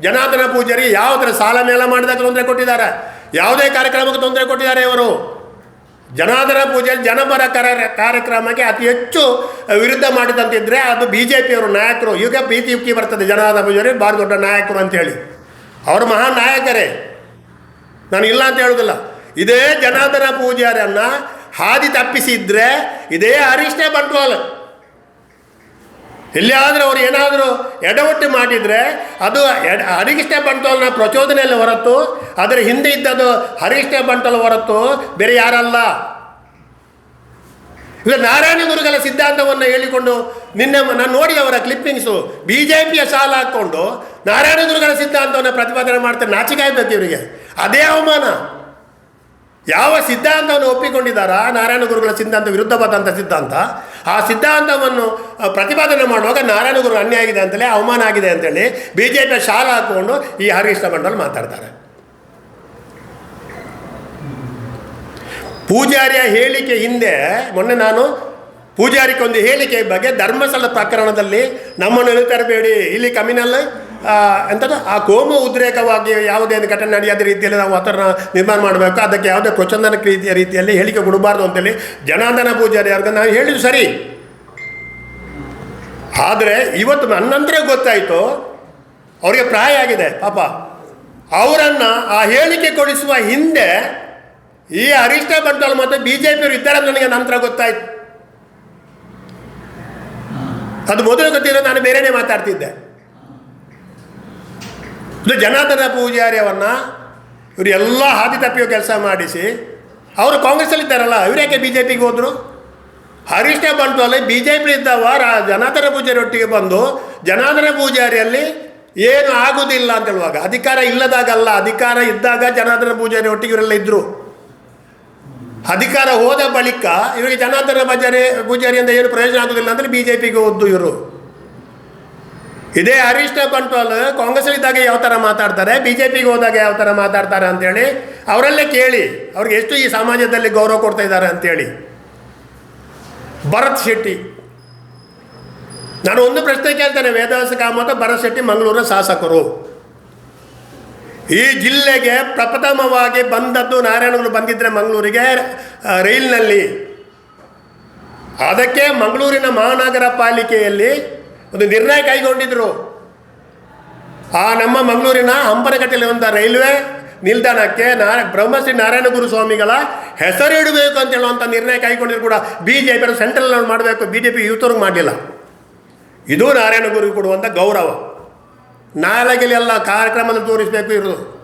ಜನಾರ್ದನ ಪೂಜಾರಿ ಯಾವ ಸಾಲ ಮೇಲ ಮಾಡಿದಾಗ ತೊಂದರೆ ಕೊಟ್ಟಿದ್ದಾರೆ? ಯಾವುದೇ ಕಾರ್ಯಕ್ರಮಕ್ಕೆ ತೊಂದರೆ ಕೊಟ್ಟಿದ್ದಾರೆ ಇವರು. ಜನಾರ್ದನ ಪೂಜಾರಿ ಜನಪರ ಕರ ಕಾರ್ಯಕ್ರಮಕ್ಕೆ ಅತಿ ಹೆಚ್ಚು ವಿರುದ್ಧ ಮಾಡಿದಂತಿದ್ರೆ ಅದು ಬಿ ಜೆ ಪಿಯವರು ನಾಯಕರು. ಈಗ ಪ್ರೀತಿ ಯುಕ್ತಿ ಬರ್ತದೆ ಜನಾರ್ದನ ಪೂಜಾರಿ, ಭಾಳ ದೊಡ್ಡ ನಾಯಕರು ಅಂತೇಳಿ ಅವರು ಮಹಾನ್ ನಾಯಕರೇ. ನಾನು ಇಲ್ಲ ಅಂತ ಹೇಳೋದಿಲ್ಲ. ಇದೇ ಜನಾರ್ದನ ಪೂಜಾರನ್ನ ಹಾದಿ ತಪ್ಪಿಸಿದ್ರೆ ಇದೇ ಹರೀಶ್ನೇ ಬಂಟ್ವಾಳ ಎಲ್ಲಿಯಾದರೂ ಅವ್ರು ಏನಾದರೂ ಎಡವಟ್ಟು ಮಾಡಿದರೆ ಅದು ಎಡ ಹರಿಷ್ಠ ಬಂಟೋಲ್ನ ಪ್ರಚೋದನೆಯಲ್ಲಿ ಹೊರತು, ಅದರ ಹಿಂದೆ ಇದ್ದದ್ದು ಹರಿಷ್ಠ ಬಂಟೋಲ್ ಹೊರತು ಬೇರೆ ಯಾರಲ್ಲ. ಇಲ್ಲ, ನಾರಾಯಣ ಗುರುಗಳ ಸಿದ್ಧಾಂತವನ್ನು ಹೇಳಿಕೊಂಡು ನಿನ್ನೆ ನಾನು ನೋಡಿ ಅವರ ಕ್ಲಿಪ್ಪಿಂಗ್ಸು. ಬಿ ಜೆ ಪಿಯ ಸಾಲ ಹಾಕ್ಕೊಂಡು ನಾರಾಯಣ ಗುರುಗಳ ಸಿದ್ಧಾಂತವನ್ನು ಪ್ರತಿಪಾದನೆ ಮಾಡ್ತಾರೆ ನಾಚಿಕಾಯ್ತದೆ ಇವರಿಗೆ ಅದೇ ಅವಮಾನ. ಯಾವ ಸಿದ್ಧಾಂತವನ್ನು ಒಪ್ಪಿಕೊಂಡಿದ್ದಾರಾ? ನಾರಾಯಣ ಗುರುಗಳ ಸಿದ್ಧಾಂತ ವಿರುದ್ಧವಾದಂಥ ಸಿದ್ಧಾಂತ. ಆ ಸಿದ್ಧಾಂತವನ್ನು ಪ್ರತಿಪಾದನೆ ಮಾಡುವಾಗ ನಾರಾಯಣ ಗುರು ಅನ್ಯಾಯ ಆಗಿದೆ ಅಂತೇಳಿ ಅವಮಾನ ಆಗಿದೆ ಅಂತೇಳಿ ಬಿ ಜೆ ಪಿಯ ಶಾಲ ಹಾಕ್ಕೊಂಡು ಈ ಹರಿಕೃಷ್ಣ ಮಂಡಲ್ ಮಾತಾಡ್ತಾರೆ. ಪೂಜಾರಿಯ ಹೇಳಿಕೆ ಹಿಂದೆ, ಮೊನ್ನೆ ನಾನು ಪೂಜಾರಿಗೆ ಒಂದು ಹೇಳಿಕೆ ಬಗ್ಗೆ ಧರ್ಮಸ್ಥಳ ಪ್ರಕರಣದಲ್ಲಿ ನಮ್ಮನ್ನು ಎಳಿತರಬೇಡಿ. ಇಲ್ಲಿ ಕಮ್ಯುನಲ್ ಎಂಥದ್ದು ಆ ಕೋಮ ಉದ್ರೇಕವಾಗಿ ಯಾವುದೇ ಒಂದು ಘಟನೆ ನಡೆಯದ ರೀತಿಯಲ್ಲಿ ನಾವು ಅದರ ನಿರ್ಮಾಣ ಮಾಡಬೇಕು. ಅದಕ್ಕೆ ಯಾವುದೇ ಪ್ರಚಂದನ ರೀತಿಯ ರೀತಿಯಲ್ಲಿ ಹೇಳಿಕೆ ಕೊಡಬಾರ್ದು ಅಂತೇಳಿ ಜನಾಂದನ ಪೂಜಾರಿ ಅವ್ರಿಗೆ ನಾವು ಹೇಳಿದ್ದು ಸರಿ. ಆದರೆ ಇವತ್ತು ನನ್ನಂತರ ಗೊತ್ತಾಯಿತು. ಅವರಿಗೆ ಪ್ರಾಯ ಆಗಿದೆ, ಪಾಪ. ಅವರನ್ನು ಆ ಹೇಳಿಕೆ ಕೊಡಿಸುವ ಹಿಂದೆ ಈ ಅರಿಷ್ಟ ಬಂಟಲ್ ಮತ್ತು ಬಿ ಜೆ ಪಿಯವರು ಇದ್ದಾರೆ ನನಗೆ ನಂತರ ಗೊತ್ತಾಯ್ತು. ಅದು ಮೊದಲು ಗೊತ್ತಿರೋ ನಾನು ಬೇರೆನೇ ಮಾತಾಡ್ತಿದ್ದೆ. ಇದು ಜನಾರ್ದನ ಪೂಜಾರಿ ಅವನ್ನ ಇವರು ಎಲ್ಲ ಹಾದಿ ತಪ್ಪಿಯೋ ಕೆಲಸ ಮಾಡಿಸಿ, ಅವರು ಕಾಂಗ್ರೆಸ್ಸಲ್ಲಿ ಇದ್ದಾರಲ್ಲ ಇವ್ರ್ಯಾಕೆ ಬಿ ಜೆ ಪಿಗೆ ಹೋದರು? ಹರೀಶ್ನ ಅಲ್ಲಿ ಬಿ ಜೆ ಪಿ ಇದ್ದವ ರಾ, ಜನಾರ್ದನ ಪೂಜಾರಿ ಒಟ್ಟಿಗೆ ಬಂದು, ಜನಾರ್ದನ ಪೂಜಾರಿಯಲ್ಲಿ ಏನು ಆಗುವುದಿಲ್ಲ ಅಂತ ಹೇಳುವಾಗ ಅಧಿಕಾರ ಇಲ್ಲದಾಗಲ್ಲ, ಅಧಿಕಾರ ಇದ್ದಾಗ ಜನಾರ್ದನ ಪೂಜಾರಿ ಒಟ್ಟಿಗೆ ಇವರೆಲ್ಲ ಇದ್ದರು ಅಧಿಕಾರ ಹೋದ ಬಳಿಕ, ಇವರಿಗೆ ಜನಾರ್ದನ ಪೂಜಾರಿ, ಪೂಜಾರಿಯಿಂದ ಏನು ಪ್ರಯೋಜನ ಆಗೋದಿಲ್ಲ ಅಂದರೆ ಬಿ ಜೆ ಪಿಗೆ ಹೋದ್ದು ಇವರು. ಇದೇ ಹರೀಶ್ ಬಂಟ್ವಾಲ್ ಕಾಂಗ್ರೆಸ್ ಇದ್ದಾಗ ಯಾವ ಥರ ಮಾತಾಡ್ತಾರೆ? ಬಿ ಜೆ ಪಿಗೆ ಹೋದಾಗ ಯಾವ ಥರ ಮಾತಾಡ್ತಾರೆ ಅಂತೇಳಿ ಅವರಲ್ಲೇ ಕೇಳಿ, ಅವ್ರಿಗೆ ಎಷ್ಟು ಈ ಸಮಾಜದಲ್ಲಿ ಗೌರವ ಕೊಡ್ತಾ ಇದ್ದಾರೆ ಅಂತೇಳಿ ಭರತ್ ಶೆಟ್ಟಿ. ನಾನು ಒಂದು ಪ್ರಶ್ನೆ ಕೇಳ್ತೇನೆ ವೇದವಾಸ ಕಾಮತ ಭರತ್ ಶೆಟ್ಟಿ ಮಂಗಳೂರಿನ ಶಾಸಕರು. ಈ ಜಿಲ್ಲೆಗೆ ಪ್ರಪ್ರಥಮವಾಗಿ ಬಂದದ್ದು ನಾರಾಯಣಗುರು ಬಂದಿದ್ದರೆ ಮಂಗಳೂರಿಗೆ ರೈಲಿನಲ್ಲಿ. ಅದಕ್ಕೆ ಮಂಗಳೂರಿನ ಮಹಾನಗರ ಪಾಲಿಕೆಯಲ್ಲಿ ಒಂದು ನಿರ್ಣಯ ಕೈಗೊಂಡಿದ್ರು. ಆ ನಮ್ಮ ಮಂಗಳೂರಿನ ಹಂಪನಕಟ್ಟೆಯಲ್ಲಿ ಒಂದು ರೈಲ್ವೆ ನಿಲ್ದಾಣಕ್ಕೆ ನಾರ ಬ್ರಹ್ಮಶ್ರೀ ನಾರಾಯಣ ಗುರು ಸ್ವಾಮಿಗಳ ಹೆಸರಿಡಬೇಕು ಅಂತ ಹೇಳುವಂಥ ನಿರ್ಣಯ ಕೈಗೊಂಡಿದ್ರು ಕೂಡ ಬಿ ಜೆ ಪಿ ಸೆಂಟ್ರಲ್ ಮಾಡಬೇಕು. ಬಿ ಜೆ ಪಿ ಯೂತ್ವ್ರಿಗೆ ಮಾಡಲಿಲ್ಲ. ಇದು ನಾರಾಯಣ ಗುರು ಕೊಡುವಂಥ ಗೌರವ. ನಾಳೆಗೆಲ್ಲ ಎಲ್ಲ ಕಾರ್ಯಕ್ರಮದಲ್ಲಿ ತೋರಿಸಬೇಕು ಇರೋದು.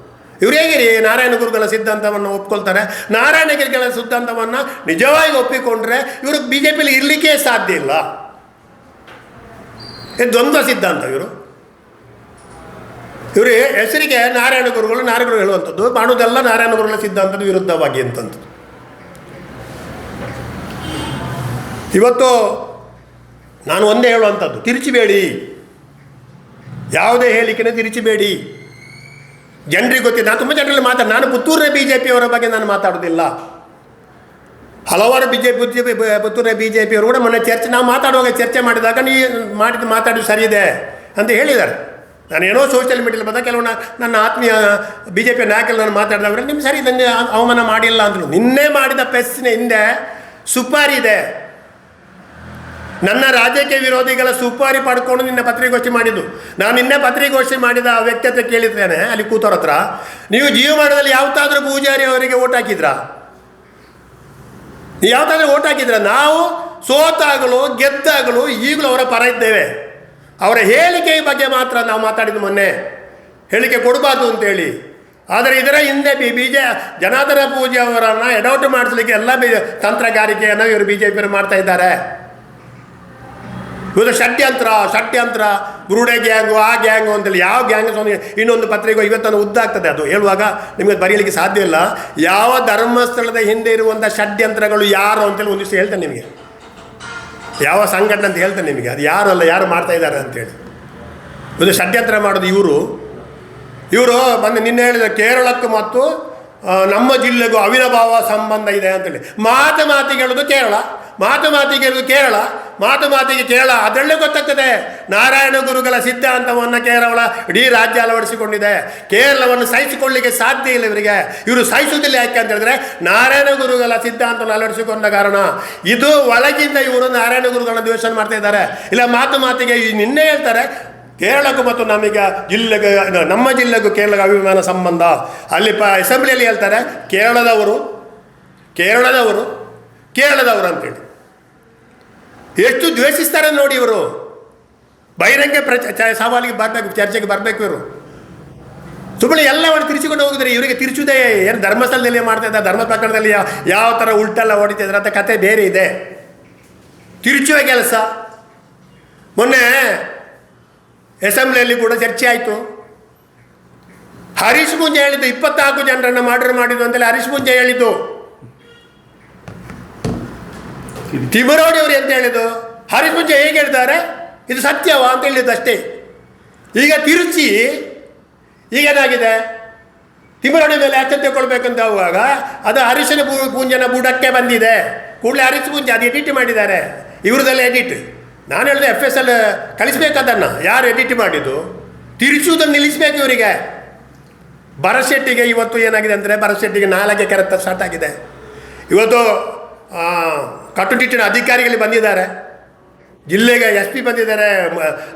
ಇವ್ರು ಹೇಗಿರಿ? ನಾರಾಯಣ ಗುರುಗಳ ಸಿದ್ಧಾಂತವನ್ನು ಒಪ್ಕೊಳ್ತಾರೆ. ನಾರಾಯಣಗಿರಿಗಳ ಸಿದ್ಧಾಂತವನ್ನು ನಿಜವಾಗಿ ಒಪ್ಪಿಕೊಂಡ್ರೆ ಇವರು ಬಿ ಜೆ ಪಿಲಿ ಇರಲಿಕ್ಕೆ ಸಾಧ್ಯ ಇಲ್ಲ. ದ್ವಂದ್ವ ಸಿದ್ಧಾಂತ ಇವರು. ಇವರು ಹೆಸರಿಗೆ ನಾರಾಯಣ ಗುರುಗಳು ನಾರಾಯಣ ಗುರು ಹೇಳುವಂಥದ್ದು ಮಾಡುವುದೆಲ್ಲ ನಾರಾಯಣ ಗುರುಗಳ ಸಿದ್ಧಾಂತದ ವಿರುದ್ಧವಾಗಿ ಅಂತಂದು ಇವತ್ತು ನಾನು ಒಂದೇ ಹೇಳುವಂಥದ್ದು, ತಿರುಚಿಬೇಡಿ. ಯಾವುದೇ ಹೇಳಿಕೆನೇ ತಿರುಚಿಬೇಡಿ. ಜನರಿಗೆ ಗೊತ್ತಿದೆ ನಾನು ತುಂಬ ಜನರಲ್ಲಿ ಮಾತಾಡ, ನಾನು ಪುತ್ತೂರಿನ ಬಿ ಜೆ ಪಿಯವರ ಬಗ್ಗೆ ನಾನು ಮಾತಾಡೋದಿಲ್ಲ. ಹಲವಾರು ಬಿ ಜೆ ಪಿ ಪುತ್ತೂರ ಬಿ ಜೆ ಪಿಯವರು ಕೂಡ ಮೊನ್ನೆ ಚರ್ಚೆ, ನಾವು ಮಾತಾಡುವಾಗ ಚರ್ಚೆ ಮಾಡಿದಾಗ ನೀ ಮಾಡಿದ ಮಾತಾಡೋದು ಸರಿ ಇದೆ ಅಂತ ಹೇಳಿದ್ದಾರೆ. ನಾನು ಏನೋ ಸೋಷಿಯಲ್ ಮೀಡಿಯಲ್ಲಿ ಬಂದಾಗ ಕೆಲವು ನನ್ನ ಆತ್ಮೀಯ ಬಿ ಜೆ ಪಿ ನಾಯಕರು ನಾನು ಮಾತಾಡಿದವರು ನಿಮ್ಮ ಸರಿ ನನಗೆ ಅವಮಾನ ಮಾಡಿಲ್ಲ ಅಂದರು. ನಿನ್ನೆ ಮಾಡಿದ ಪೆಸ್ಸಿನ ಹಿಂದೆ ಸುಪಾರಿ ಇದೆ. ನನ್ನ ರಾಜಕೀಯ ವಿರೋಧಿಗಳ ಸುಪಾರಿ ಪಡ್ಕೊಂಡು ನಿನ್ನೆ ಪತ್ರಿಕೋಷ್ಠಿ ಮಾಡಿದ್ದು. ನಾನು ನಿನ್ನೆ ಪತ್ರಿಕೋಷ್ಠಿ ಮಾಡಿದ ಆ ವ್ಯಕ್ತಿ ಕೇಳಿದ್ದೇನೆ ಅಲ್ಲಿ ಕೂತವ್ರ ಹತ್ರ. ನೀವು ಜೀವಮಾನದಲ್ಲಿ ಯಾವತ್ತಾದ್ರೂ ಪೂಜಾರಿ ಅವರಿಗೆ ಓಟ್ ಹಾಕಿದ್ರಾ? ಯಾವತ್ತಾದ್ರೂ ಓಟ್ ಹಾಕಿದ್ರೆ ನಾವು ಸೋತಾಗಲು, ಗೆದ್ದಾಗಲು ಈಗಲೂ ಅವರ ಪರ ಇದ್ದೇವೆ. ಅವರ ಹೇಳಿಕೆಯ ಬಗ್ಗೆ ಮಾತ್ರ ನಾವು ಮಾತಾಡಿದ ಮೊನ್ನೆ. ಹೇಳಿಕೆ ಕೊಡಬಾರ್ದು ಅಂತೇಳಿ. ಆದರೆ ಇದರ ಹಿಂದೆ ಬಿ ಬಿ ಜೆ, ಜನಾರ್ದನ ಪೂಜೆ ಅವರನ್ನು ಎಡೌಟ್ ಮಾಡಿಸ್ಲಿಕ್ಕೆ ಎಲ್ಲ ಬಿ, ತಂತ್ರಗಾರಿಕೆಯನ್ನು ಇವರು ಬಿ ಜೆ ಪಿಯವರು ಮಾಡ್ತಾ ಇದ್ದಾರೆ. ಇವರು ಷಡ್ಯಂತ್ರ ಷಡ್ಯಂತ್ರ. ಗುರುಡೆ ಗ್ಯಾಂಗು, ಆ ಗ್ಯಾಂಗು ಅಂತೇಳಿ ಯಾವ ಗ್ಯಾಂಗ್ ಸ್ವಾಮಿ, ಇನ್ನೊಂದು ಪತ್ರಿಕೆ ಇವತ್ತನ್ನು ಉದ್ದಾಗ್ತದೆ ಅದು. ಹೇಳುವಾಗ ನಿಮಗೆ ಬರೀಲಿಕ್ಕೆ ಸಾಧ್ಯ ಇಲ್ಲ. ಯಾವ ಧರ್ಮಸ್ಥಳದ ಹಿಂದೆ ಇರುವಂಥ ಷಡ್ಯಂತ್ರಗಳು ಯಾರು ಅಂತೇಳಿ ಒಂದಿಷ್ಟು ಹೇಳ್ತೇನೆ ನಿಮಗೆ. ಯಾವ ಸಂಘಟನೆ ಅಂತ ಹೇಳ್ತೇನೆ ನಿಮಗೆ. ಅದು ಯಾರು ಅಲ್ಲ, ಯಾರು ಮಾಡ್ತಾ ಇದ್ದಾರೆ ಅಂತೇಳಿ. ಇದು ಷಡ್ಯಂತ್ರ ಮಾಡೋದು ಇವರು. ಇವರು ಬಂದು ನಿನ್ನೆ ಹೇಳಿದ ಕೇರಳಕ್ಕೂ ಮತ್ತು ನಮ್ಮ ಜಿಲ್ಲೆಗೂ ಅವಿನಾಭಾವ ಸಂಬಂಧ ಇದೆ ಅಂತೇಳಿ. ಮಾತು ಮಾತಿಗೆ ಹೇಳೋದು ಕೇರಳ. ಮಾತು ಮಾತಿಗೆ ಕೇರಳ, ಮಾತು ಮಾತಿಗೆ ಕೇರಳ, ಅದರಲ್ಲೇ ಗೊತ್ತಾಗ್ತದೆ. ನಾರಾಯಣ ಗುರುಗಳ ಸಿದ್ಧಾಂತವನ್ನು ಕೇರಳ ಇಡೀ ರಾಜ್ಯ ಅಳವಡಿಸಿಕೊಂಡಿದೆ. ಕೇರಳವನ್ನು ಸಹಿಸಿಕೊಳ್ಳಿಕ್ಕೆ ಸಾಧ್ಯ ಇಲ್ಲ ಇವರಿಗೆ. ಇವರು ಸಹಿಸುವುದಿಲ್ಲ ಯಾಕೆ ಅಂತ ಹೇಳಿದ್ರೆ, ನಾರಾಯಣ ಗುರುಗಳ ಸಿದ್ಧಾಂತವನ್ನು ಅಳವಡಿಸಿಕೊಂಡ ಕಾರಣ. ಇದು ಒಳಗಿಂದ ಇವರು ನಾರಾಯಣ ಗುರುಗಳನ್ನ ದ್ವೇಷ ಮಾಡ್ತಾ ಇದ್ದಾರೆ. ಇಲ್ಲ, ಮಾತು ಮಾತಿಗೆ ಈ ನಿನ್ನೆ ಹೇಳ್ತಾರೆ, ಕೇರಳಕ್ಕೂ ಮತ್ತು ನಮಗೆ ಜಿಲ್ಲೆಗೆ, ನಮ್ಮ ಜಿಲ್ಲೆಗೂ ಕೇರಳಕ್ಕೆ ಅಭಿಮಾನ ಸಂಬಂಧ. ಅಲ್ಲಿ ಪ ಅಸೆಂಬ್ಲಿಯಲ್ಲಿ ಹೇಳ್ತಾರೆ, ಕೇರಳದವರು ಕೇರಳದವರು ಕೇರಳದವರು ಅಂತೇಳಿ. ಎಷ್ಟು ದ್ವೇಷಿಸ್ತಾರೆ ನೋಡಿ ಇವರು. ಬಹಿರಂಗ ಪ್ರಚ ಸವಾಲಿಗೆ ಬರಬೇಕು, ಚರ್ಚೆಗೆ ಬರಬೇಕು ಇವರು. ಸುಮ್ಮನೆ ಎಲ್ಲವನ್ನು ತಿರುಚಿಕೊಂಡು ಹೋಗಿದ್ರೆ ಇವರಿಗೆ ತಿರುಚುದೇ ಏನು ಧರ್ಮಸ್ಥಳದಲ್ಲಿ ಮಾಡ್ತಾ ಇದ್ದಾರೆ, ಧರ್ಮ ಪ್ರಕರಣದಲ್ಲಿ ಯಾವ ಥರ ಉಲ್ಟೆಲ್ಲ ಹೊಡಿತಿದ್ರೆ ಅಂತ ಕತೆ ಬೇರೆ ಇದೆ. ತಿರುಚುವ ಕೆಲಸ. ಮೊನ್ನೆ ಅಸೆಂಬ್ಲಿಯಲ್ಲಿ ಕೂಡ ಚರ್ಚೆ ಆಯಿತು. ಹರೀಶ್ ಮುಂಜೆ ಹೇಳಿದ್ದು ಇಪ್ಪತ್ನಾಲ್ಕು ಜನರನ್ನು ಮಾಡ್ರ್ ಮಾಡಿದ್ದು ಅಂತೇಳಿ ಹರೀಶ್ ಮುಂಜೆ ಹೇಳಿದ್ದು ತಿಮರೋಡಿ ಅವರು ಎಂತ ಹೇಳಿದ್ದು? ಹರೀಶ್ ಮುಂಚೆ ಹೇಗೆ ಹೇಳ್ತಾರೆ? ಇದು ಸತ್ಯವ ಅಂತ ಹೇಳಿದ್ದು ಅಷ್ಟೇ. ಈಗ ತಿರುಚಿ ಈಗ ಏನಾಗಿದೆ? ತಿಮರೋಡಿ ಮೇಲೆ ಅಚ್ಚ ತಗೊಳ್ಬೇಕಂತ ಹೋಗುವಾಗ ಅದು ಹರೀಶನ ಪೂಂಜನ ಬುಡಕ್ಕೆ ಬಂದಿದೆ. ಕೂಡಲೇ ಹರೀಶ್ ಪೂಂಜೆ ಅದು ಎಡಿಟ್ ಮಾಡಿದ್ದಾರೆ. ಇವ್ರದೆಲ್ಲ ಎಡಿಟ್ ನಾನು ಹೇಳಿದೆ ಎಫ್ ಎಸ್ ಎಲ್ ಕಳಿಸ್ಬೇಕದನ್ನು. ಯಾರು ಎಡಿಟ್ ಮಾಡಿದ್ದು? ತಿರುಚುವುದನ್ನು ನಿಲ್ಲಿಸಬೇಕು ಇವರಿಗೆ. ಭರತ್ ಶೆಟ್ಟಿಗೆ ಇವತ್ತು ಏನಾಗಿದೆ ಅಂದರೆ ಭರತ್ ಶೆಟ್ಟಿಗೆ ನಾಲ್ಕೆ ಕೆರೆತ ಸ್ಟಾರ್ಟ್ ಆಗಿದೆ. ಇವತ್ತು ಕಟ್ಟುನಿಟ್ಟಿನ ಅಧಿಕಾರಿಗಳು ಬಂದಿದ್ದಾರೆ. ಜಿಲ್ಲೆಗೆ ಎಸ್ ಪಿ ಬಂದಿದ್ದಾರೆ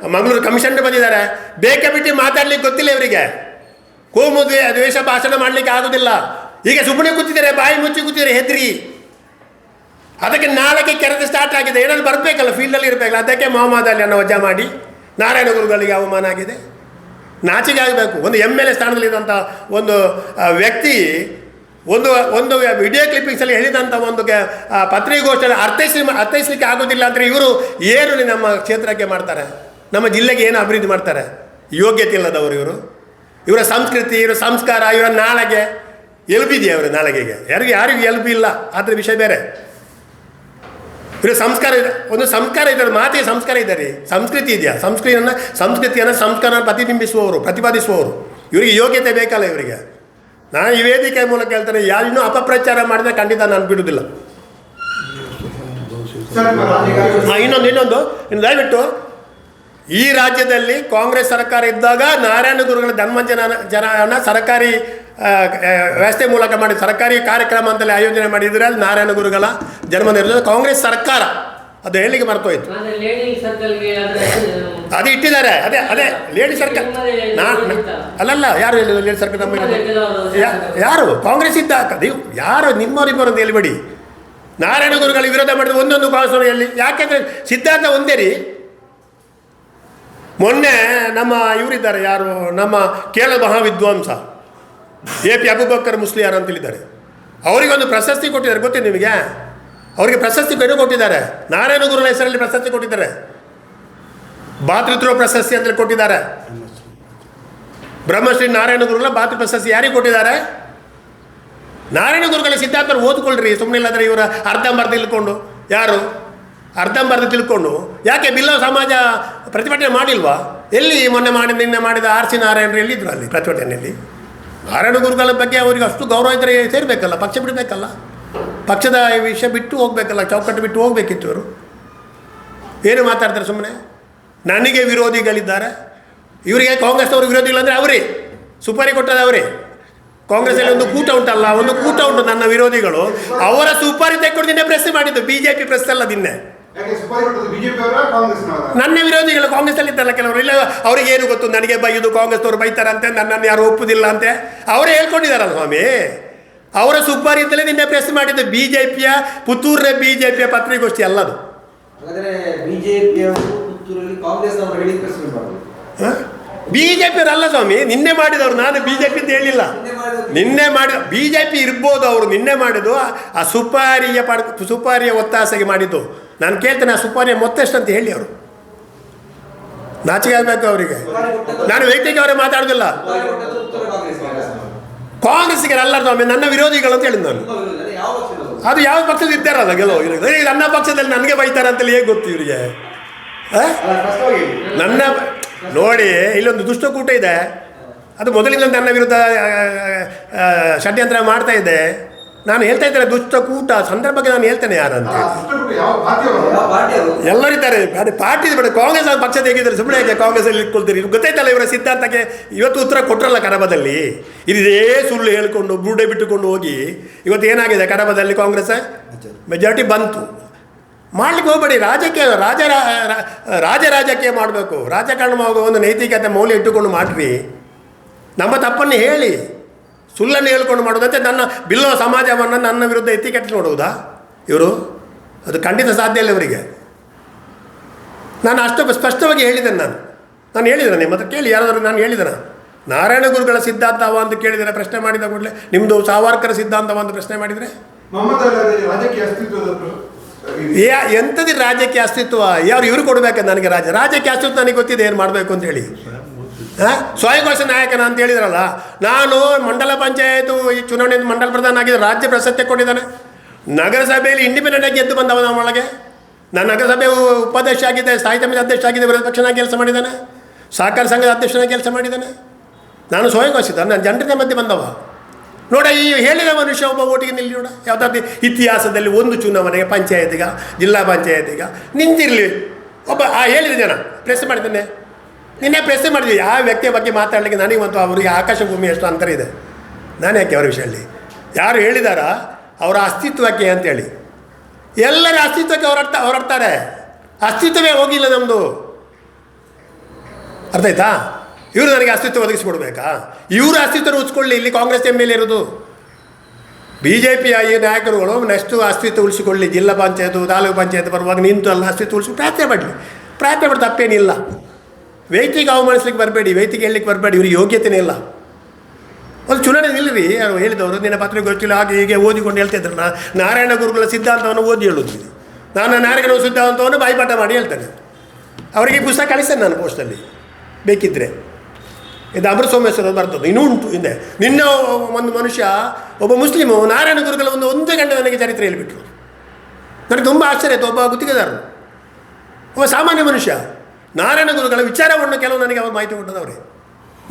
ಮಂಗಳೂರು ಕಮಿಷನ್ ಬಂದಿದ್ದಾರೆ. ಬೇಕೆ ಬಿಟ್ಟು ಮಾತಾಡ್ಲಿಕ್ಕೆ ಗೊತ್ತಿಲ್ಲ ಇವರಿಗೆ. ಕೋಮು ದ್ವೇ- ದ್ವೇಷ ಭಾಷಣ ಮಾಡಲಿಕ್ಕೆ ಆಗೋದಿಲ್ಲ. ಈಗ ಸುಮ್ಮನೆ ಕೂತಿದ್ದಾರೆ, ಬಾಯಿ ಮುಚ್ಚಿ ಕೂತಿದ್ದಾರೆ ಹೆದ್ರಿ. ಅದಕ್ಕೆ ನಾಳೆಗೆ ಕೆರೆತ ಸ್ಟಾರ್ಟ್ ಆಗಿದೆ. ಏನಾದ್ರು ಬರಬೇಕಲ್ಲ ಫೀಲ್ಡಲ್ಲಿ ಇರಬೇಕಲ್ಲ. ಅದಕ್ಕೆ ಮೊಹಮ್ಮದ್ ಅನ್ನೋ ವಜಾ ಮಾಡಿ ನಾರಾಯಣ ಗುರುಗಳಿಗೆ ಅವಮಾನ ಆಗಿದೆ. ನಾಚಿಗೆ ಆಗಬೇಕು. ಒಂದು ಎಂ ಎಲ್ ಎ ಸ್ಥಾನದಲ್ಲಿದ್ದಂಥ ಒಂದು ವ್ಯಕ್ತಿ ಒಂದು ಒಂದು ವಿಡಿಯೋ ಕ್ಲಿಪ್ಪಿಂಗ್ಸಲ್ಲಿ ಹೇಳಿದಂಥ ಒಂದು ಪತ್ರಿಕಾಗೋಷ್ಠಿಯಲ್ಲಿ ಅರ್ಥೈಸಿ, ಅರ್ಥೈಸಲಿಕ್ಕೆ ಆಗೋದಿಲ್ಲ ಅಂದರೆ ಇವರು ಏನು ನಮ್ಮ ಕ್ಷೇತ್ರಕ್ಕೆ ಮಾಡ್ತಾರೆ? ನಮ್ಮ ಜಿಲ್ಲೆಗೆ ಏನು ಅಭಿವೃದ್ಧಿ ಮಾಡ್ತಾರೆ? ಯೋಗ್ಯತೆ ಇಲ್ಲದವರು ಇವರು. ಇವರ ಸಂಸ್ಕೃತಿ, ಇವರ ಸಂಸ್ಕಾರ, ಇವರ ನಾಳೆಗೆ ಎಲ್ಬಿದೆಯಾ ಅವರ ನಾಳೆಗೆಗೆ? ಯಾರಿಗೆ, ಯಾರಿಗೂ ಎಲ್ಬಿ ಇಲ್ಲ. ಆದರೆ ವಿಷಯ ಬೇರೆ. ಇವರು ಸಂಸ್ಕಾರ ಇದೆ. ಒಂದು ಸಂಸ್ಕಾರ ಇದ್ದಾರೆ ಮಾತಿಗೆ ಸಂಸ್ಕಾರ ಇದೆ ರೀ. ಸಂಸ್ಕೃತಿ ಇದೆಯಾ? ಸಂಸ್ಕೃತಿಯನ್ನು ಸಂಸ್ಕೃತಿಯನ್ನು ಸಂಸ್ಕಾರ ಪ್ರತಿಬಿಂಬಿಸುವವರು, ಪ್ರತಿಪಾದಿಸುವವರು. ಇವರಿಗೆ ಯೋಗ್ಯತೆ ಬೇಕಲ್ಲ ಇವರಿಗೆ. ನಾನು ಈ ವೇದಿಕೆ ಮೂಲಕ ಹೇಳ್ತೇನೆ, ಯಾರಿನ್ನೂ ಅಪಪ್ರಚಾರ ಮಾಡಿದ್ರೆ ಖಂಡಿತ ನಾನು ಬಿಡುವುದಿಲ್ಲ. ಇನ್ನೊಂದು ಇನ್ನೊಂದು. ಇನ್ನು ದಯವಿಟ್ಟು, ಈ ರಾಜ್ಯದಲ್ಲಿ ಕಾಂಗ್ರೆಸ್ ಸರ್ಕಾರ ಇದ್ದಾಗ ನಾರಾಯಣ ಗುರುಗಳ ಧನ್ಮಂಜನ ಜನನ ಸರ್ಕಾರಿ ವ್ಯವಸ್ಥೆ ಮೂಲಕ ಮಾಡಿ, ಸರ್ಕಾರಿ ಕಾರ್ಯಕ್ರಮ ಅಂತಲೇ ಆಯೋಜನೆ ಮಾಡಿದರೆ ಅಲ್ಲಿ ನಾರಾಯಣ ಗುರುಗಳ ಜನ್ಮ ಕಾಂಗ್ರೆಸ್ ಸರ್ಕಾರ ಅದು ಹೇಳಿಗೆ ಮರ್ತೋಯ್ತು ಅದೇ ಇಟ್ಟಿದ್ದಾರೆ. ಅದೇ ಅದೇ ಲೇಡಿ ಸರ್ಕಲ್ ನಾ ಅಲ್ಲಲ್ಲ ಯಾರು ಹೇಳಿದ್ರು ಲೇಡಿ ಸರ್ಕಲ್ ನಮ್ಮ ಯಾರು? ಕಾಂಗ್ರೆಸ್ ಇದ್ದ ನೀವು ಯಾರು ನಿಮ್ಮವರಿಬ್ಬರು ಅಂತ ಹೇಳ್ಬೇಡಿ. ನಾರಾಯಣ ಗುರುಗಳ ವಿರೋಧ ಮಾಡಿದ ಒಂದೊಂದು ಯಾಕೆಂದರೆ ಯಾಕೆಂದ್ರೆ ಸಿದ್ಧಾಂತ ಒಂದೇ ರೀ. ಮೊನ್ನೆ ನಮ್ಮ ಇವರಿದ್ದಾರೆ ಯಾರು? ನಮ್ಮ ಕೇರಳ ಮಹಾವಿದ್ವಾಂಸ. ಎ ಪಿ ಅಬುಬಕ್ಕರ್ ಮುಸ್ಲಿಯಾರ್ ಅಂತ ಹೇಳಿದ್ದಾರೆ ಅವರಿಗೊಂದು ಪ್ರಶಸ್ತಿ ಕೊಟ್ಟಿದ್ದಾರೆ ಗೊತ್ತೇ ನಿಮಗೆ? ಅವರಿಗೆ ಪ್ರಶಸ್ತಿ ಬೇರೆ ಕೊಟ್ಟಿದ್ದಾರೆ. ನಾರಾಯಣ ಗುರುಗಳ ಹೆಸರಲ್ಲಿ ಪ್ರಶಸ್ತಿ ಕೊಟ್ಟಿದ್ದಾರೆ. ಭಾತೃತ್ವ ಪ್ರಶಸ್ತಿ ಅಂತ ಕೊಟ್ಟಿದ್ದಾರೆ. ಬ್ರಹ್ಮಶ್ರೀ ನಾರಾಯಣ ಗುರುಗಳ ಭಾತೃ ಪ್ರಶಸ್ತಿ ಯಾರಿಗೆ ಕೊಟ್ಟಿದ್ದಾರೆ? ನಾರಾಯಣ ಗುರುಗಳ ಸಿದ್ಧಾಂತರು ಓದ್ಕೊಳ್ರಿ ಸುಮ್ಮನೆ ಇಲ್ಲಾಂದ್ರೆ ಇವರ ಅರ್ಧಂಬರ್ಧ ತಿಳ್ಕೊಂಡು. ಯಾರು? ಅರ್ಧಂಬರ್ಧ ತಿಳ್ಕೊಂಡು. ಯಾಕೆ ಬಿಲ್ಲವ ಸಮಾಜ ಪ್ರತಿಭಟನೆ ಮಾಡಿಲ್ವಾ? ಎಲ್ಲಿ ಮೊನ್ನೆ ಮಾಡಿ, ನಿನ್ನೆ ಮಾಡಿದ ಆರ್ ಸಿ ನಾರಾಯಣರು ಎಲ್ಲಿದ್ರು ಅಲ್ಲಿ ಪ್ರತಿಭಟನೆಯಲ್ಲಿ? ನಾರಾಯಣ ಗುರುಗಳ ಬಗ್ಗೆ ಅವರಿಗೆ ಅಷ್ಟು ಗೌರವ ಇದ್ದರೆ ಸೇರಬೇಕಲ್ಲ, ಪಕ್ಷ ಬಿಡಬೇಕಲ್ಲ. ಪಕ್ಷದ ವಿಷಯ ಬಿಟ್ಟು ಹೋಗ್ಬೇಕಲ್ಲ ಚೌಕಟ್ಟು ಬಿಟ್ಟು ಹೋಗ್ಬೇಕಿತ್ತು ಇವರು. ಏನು ಮಾತಾಡ್ತಾರೆ ಸುಮ್ಮನೆ ನನಗೆ ವಿರೋಧಿಗಳಿದ್ದಾರೆ. ಇವರಿಗೆ ಕಾಂಗ್ರೆಸ್ನವರು ವಿರೋಧಿಗಳಂದರೆ ಅವರೇ. ಸುಪಾರಿ ಕೊಟ್ಟದ ಅವರೇ. ಕಾಂಗ್ರೆಸ್ಸಲ್ಲಿ ಒಂದು ಕೂಟ ಉಂಟಲ್ಲ ಒಂದು ಕೂಟ ಉಂಟು ನನ್ನ ವಿರೋಧಿಗಳು. ಅವರ ಸುಪಾರಿ ತೆಕ್ಕೊಂಡು ನಿನ್ನೆ ಪ್ರೆಸ್ ಮಾಡಿದ್ದು ಬಿ ಜೆ ಪಿ ಪ್ರೆಸ್ ಅಲ್ಲ ನಿನ್ನೆ ನನ್ನ ವಿರೋಧಿಗಳು ಕಾಂಗ್ರೆಸ್ಸಲ್ಲಿ ಇದ್ದಲ್ಲ ಕೆಲವರು. ಇಲ್ಲ ಅವ್ರಿಗೆ ಏನು ಗೊತ್ತು? ನನಗೆ ಬೈಯುದು ಕಾಂಗ್ರೆಸ್ನವರು ಬೈತಾರಂತೆ ನನ್ನನ್ನು ಯಾರು ಒಪ್ಪುದಿಲ್ಲ ಅಂತೆ. ಅವರೇ ಹೇಳ್ಕೊಂಡಿದ್ದಾರಲ್ಲ ಸ್ವಾಮಿ. ಅವರ ಅಂತಲೇ ನಿನ್ನೆ ಪ್ರೆಸ್ ಮಾಡಿದ್ದು ಬಿ ಜೆ ಪಿಯ ಪುತ್ತೂರಿನ ಬಿ ಜೆ ಪಿಯ ಪತ್ರಿಕಾಗೋಷ್ಠಿ ಅಲ್ಲದು ಬಿ ಜೆ ಪಿ ಅಲ್ಲ ಸ್ವಾಮಿ ನಿನ್ನೆ ಮಾಡಿದವರು ನಾನು ಬಿ ಜೆ ಪಿ ಅಂತ ಹೇಳಿಲ್ಲ. ನಿನ್ನೆ ಮಾಡಿ ಬಿ ಜೆ ಪಿ ಇರ್ಬೋದು ಅವರು ನಿನ್ನೆ ಮಾಡಿದ್ದು ಆ ಸುಪಾರಿಯ ಪಡ್ ಸುಪಾರಿಯ ಒತ್ತಾಸೆಗೆ ಮಾಡಿದ್ದು. ನಾನು ಕೇಳ್ತೇನೆ ಆ ಸುಪಾರಿಯ ಮೊತ್ತೆಷ್ಟು ಅಂತ ಹೇಳಿ ಅವರು. ನಾಚಿಕೆ ಆಗಬೇಕು ಅವರಿಗೆ. ನಾನು ವೈಯಕ್ತಿಕ ಅವರೇ ಮಾತಾಡೋದಿಲ್ಲ. ಅಲ್ಲ ಸ್ವಾಮಿ ನನ್ನ ವಿರೋಧಿಗಳು ಅಂತ ಹೇಳಿದ್ದು ನಾನು ಅದು ಯಾವ ಪಕ್ಷದ ಇದ್ದಾರಲ್ಲ ಗೆಲುವು ಇವ್ರಿಗೆ. ನನ್ನ ಪಕ್ಷದಲ್ಲಿ ನನಗೆ ಬೈತಾರೆ ಅಂತೇಳಿ ಹೇಗೆ ಗೊತ್ತು ಇವರಿಗೆ. ನನ್ನ ನೋಡಿ, ಇಲ್ಲೊಂದು ದುಷ್ಟಕೂಟ ಇದೆ ಅದು ಮೊದಲಿಂದ ನನ್ನ ವಿರುದ್ಧ ಷಡ್ಯಂತ್ರ ಮಾಡ್ತಾ ಇದೆ ನಾನು ಹೇಳ್ತಾ ಇದ್ದೇನೆ ದುಷ್ಟಕೂಟ ಸಂದರ್ಭಕ್ಕೆ ನಾನು ಹೇಳ್ತೇನೆ ಯಾರಂತ? ಎಲ್ಲರಿದ್ದಾರೆ ಅದು ಪಾರ್ಟಿ ಬೇಡ. ಕಾಂಗ್ರೆಸ್ ಪಕ್ಷ ತೆಗಿದ್ರೆ ಸುಮ್ಮನೆ ಹೇಗೆ ಕಾಂಗ್ರೆಸ್ಸಲ್ಲಿ ಇಟ್ಕೊಳ್ತೀರಿ? ಗೊತ್ತಾಯ್ತಲ್ಲ ಇವರ ಸಿದ್ಧಾಂತಕ್ಕೆ? ಇವತ್ತು ಉತ್ತರ ಕೊಟ್ಟರಲ್ಲ ಕಡಬದಲ್ಲಿ ಇದೇ ಸುಳ್ಳು ಹೇಳ್ಕೊಂಡು ಬುರುಡೆ ಬಿಟ್ಟುಕೊಂಡು ಹೋಗಿ ಇವತ್ತು ಏನಾಗಿದೆ ಕಡಬದಲ್ಲಿ ಕಾಂಗ್ರೆಸ್? ಮೆಜಾರಿಟಿ ಬಂತು. ಮಾಡ್ಲಿಕ್ಕೆ ಹೋಗ್ಬೇಡಿ ರಾಜಕೀಯ ರಾಜ ರಾಜ ರಾಜಕೀಯ ಮಾಡಬೇಕು. ರಾಜಕಾರಣ ಮಾಡುವ ಒಂದು ನೈತಿಕತೆ ಮೌಲ್ಯ ಇಟ್ಟುಕೊಂಡು ಮಾಡ್ರಿ. ನಮ್ಮ ತಪ್ಪನ್ನು ಹೇಳಿ. ಸುಳ್ಳನ್ನು ಹೇಳ್ಕೊಂಡು ಮಾಡೋದಂತೆ ನನ್ನ ಬಿಲ್ಲೋ ಸಮಾಜವನ್ನು ನನ್ನ ವಿರುದ್ಧ ಎತ್ತಿ ಕೆಟ್ಟು ನೋಡುವುದಾ? ಇವರು? ಅದು ಖಂಡಿತ ಸಾಧ್ಯ ಇಲ್ಲ ಇವರಿಗೆ. ನಾನು ಅಷ್ಟು ಸ್ಪಷ್ಟವಾಗಿ ಹೇಳಿದ್ದೇನೆ ನಾನು. ನಾನು ಹೇಳಿದ್ದೇನೆ ನಿಮ್ಮ ಹತ್ರ ಕೇಳಿ ಯಾರಾದರೂ ನಾನು ಹೇಳಿದ್ದೇನೆ? ನಾರಾಯಣ ಗುರುಗಳ ಸಿದ್ಧಾಂತವ ಅಂತ ಕೇಳಿದರೆ ಪ್ರಶ್ನೆ ಮಾಡಿದ ಕೂಡಲೇ ನಿಮ್ಮದು ಸಾವಾರ್ಕರ ಸಿದ್ಧಾಂತವ ಅಂತ ಪ್ರಶ್ನೆ ಮಾಡಿದರೆ? ಯಾ ಎಂಥದ್ದು ರಾಜ್ಯಕ್ಕೆ ಅಸ್ತಿತ್ವ? ಯಾರು ಇವರು ಕೊಡಬೇಕು ನನಗೆ ರಾಜ್ಯ ರಾಜ್ಯಕ್ಕೆ ಅಸ್ತಿತ್ವ ನನಗೆ ಗೊತ್ತಿದೆ ಏನು ಮಾಡಬೇಕು ಅಂತ ಹೇಳಿ. ಸ್ವಯಂಘೋಷ ನಾಯಕನ ಅಂತ ಹೇಳಿದ್ರಲ್ಲ, ನಾನು ಮಂಡಲ ಪಂಚಾಯತ್ ಈ ಚುನಾವಣೆಯಿಂದ ಮಂಡಲ ಪ್ರಧಾನ ಆಗಿದ್ದ ರಾಜ್ಯ ಪ್ರಶಸ್ತಿ ಕೊಟ್ಟಿದ್ದಾನೆ. ನಗರಸಭೆಯಲ್ಲಿ ಇಂಡಿಪೆಂಡೆಂಟ್ ಆಗಿ ಎದ್ದು ಬಂದವ ನಮ್ಮೊಳಗೆ ನಾನು ನಗರಸಭೆ ಉಪಾಧ್ಯಕ್ಷ ಆಗಿದ್ದೆ, ಸಾಹಿತ್ಯ ಸಮಿತಿ ಅಧ್ಯಕ್ಷ ಆಗಿದ್ದೆ, ವಿರೋಧ ಕೆಲಸ ಮಾಡಿದ್ದಾನೆ. ಸಹಕಾರ ಸಂಘದ ಅಧ್ಯಕ್ಷನಾಗಿ ಕೆಲಸ ಮಾಡಿದ್ದಾನೆ. ನಾನು ಸ್ವಯಂ ಘೋಷಿತ ನಾನು ಜನರ ಮಧ್ಯೆ ಬಂದವ. ನೋಡ, ಈ ಹೇಳಿದ ಮನುಷ್ಯ ಒಬ್ಬ ಓಟಿಗೆ ನಿಲ್ಲಿ ನೋಡ. ಯಾವುದಾದ್ರು ಇತಿಹಾಸದಲ್ಲಿ ಒಂದು ಚುನಾವಣೆಗೆ ಪಂಚಾಯತಿಗ ಜಿಲ್ಲಾ ಪಂಚಾಯತಿಗ ನಿಂತಿರಲಿ. ಒಬ್ಬ ಆ ಹೇಳಿದ ಜನ ಪ್ರೆಸ್ ಮಾಡಿದ್ದೇನೆ. ನಿನ್ನೆ ಪ್ರಶ್ನೆ ಮಾಡಿದ್ವಿ ಯಾವ ವ್ಯಕ್ತಿಯ ಬಗ್ಗೆ ಮಾತಾಡಲಿಕ್ಕೆ ನನಗೆ ಮತ್ತು ಅವರಿಗೆ ಆಕಾಶ ಭೂಮಿ ಎಷ್ಟು ಅಂತರ ಇದೆ? ನಾನು ಯಾಕೆ ಅವರ ವಿಷಯದಲ್ಲಿ? ಯಾರು ಹೇಳಿದಾರ? ಅವರ ಅಸ್ತಿತ್ವಕ್ಕೆ ಅಂತೇಳಿ. ಎಲ್ಲರ ಅಸ್ತಿತ್ವಕ್ಕೆ ಹೊರಡ್ತಾ ಹೊರಡ್ತಾರೆ ಅಸ್ತಿತ್ವವೇ ಹೋಗಿಲ್ಲ ನಮ್ಮದು ಅರ್ಥ ಆಯ್ತಾ? ಇವರು ನನಗೆ ಅಸ್ತಿತ್ವ ಒದಗಿಸ್ಕೊಡ್ಬೇಕಾ? ಇವರು ಅಸ್ತಿತ್ವ ಉಳಿಸ್ಕೊಳ್ಳಿ ಇಲ್ಲಿ ಕಾಂಗ್ರೆಸ್ ಎಂ ಎಲ್ ಇರೋದು. ಬಿ ಜೆ ಪಿಯ ಈ ನಾಯಕರುಗಳು ನೆಕ್ಸ್ಟು ಅಸ್ತಿತ್ವ ಉಳಿಸಿಕೊಳ್ಳಿ, ಜಿಲ್ಲಾ ಪಂಚಾಯತ್, ತಾಲೂಕು ಪಂಚಾಯತ್ ಬರುವಾಗ ನಿಂತು ಅಲ್ಲ ಅಸ್ತಿತ್ವ ಉಳಿಸಿ ಪ್ರಯತ್ನ ಮಾಡಲಿ. ಪ್ರಯತ್ನ ಮಾಡಿ ತಪ್ಪೇನಿಲ್ಲ. ವೈತಿಗೆ ಅವಮಾನಿಸ್ಲಿಕ್ಕೆ ಬರಬೇಡಿ ವೈತಿಗೆ ಹೇಳಲಿಕ್ಕೆ ಬರಬೇಡಿ, ಇವ್ರಿಗೆ ಯೋಗ್ಯತೆನೇ ಇಲ್ಲ. ಒಂದು ಚುನಾವಣೆ ನಿಲ್ಲರಿ ಯಾರು ಹೇಳಿದವರು, ನಿನ್ನ ಗೊತ್ತಿಲ್ಲ, ಹಾಗೆ ಹೀಗೆ ಓದಿಕೊಂಡು ಹೇಳ್ತಿದ್ರು ನಾ ನಾರಾಯಣ ಗುರುಗಳ ಸಿದ್ಧಾಂತವನ್ನು ಓದಿ ಹೇಳೋದು ನಾನು ನಾರಾಯಣ ಸಿದ್ಧಾಂತವನ್ನು ಬಾಯಿಪಾಠ ಮಾಡಿ ಹೇಳ್ತೇನೆ. ಅವರಿಗೆ ಪುಸ್ತಕ ಕಳಿಸ್ತೇನೆ ನಾನು ಪೋಸ್ಟಲ್ಲಿ ಬೇಕಿದ್ದರೆ ಇದು ಅಮೃತ ಸೋಮೇಶ್ವರ ಬರ್ತದೆ, ಇನ್ನೂ ಉಂಟು, ಹಿಂದೆ. ನಿನ್ನ ಒಂದು ಮನುಷ್ಯ, ಒಬ್ಬ ಮುಸ್ಲಿಮು, ನಾರಾಯಣ ಗುರುಗಳ ಒಂದು ಒಂದು ಗಂಟೆ ನನಗೆ ಚರಿತ್ರೆ ಹೇಳಿಬಿಟ್ರು. ನನಗೆ ತುಂಬ ಆಶ್ಚರ್ಯ ಆಯಿತು, ಒಬ್ಬ ಗುತ್ತಿಗೆದಾರರು ಒಬ್ಬ ಸಾಮಾನ್ಯ ಮನುಷ್ಯ. ನಾರಾಯಣ ಗುರುಗಳ ವಿಚಾರವನ್ನು ಕೆಲವು ನನಗೆ ಅವರು ಮಾಹಿತಿ ಕೊಟ್ಟದವ್ರೆ.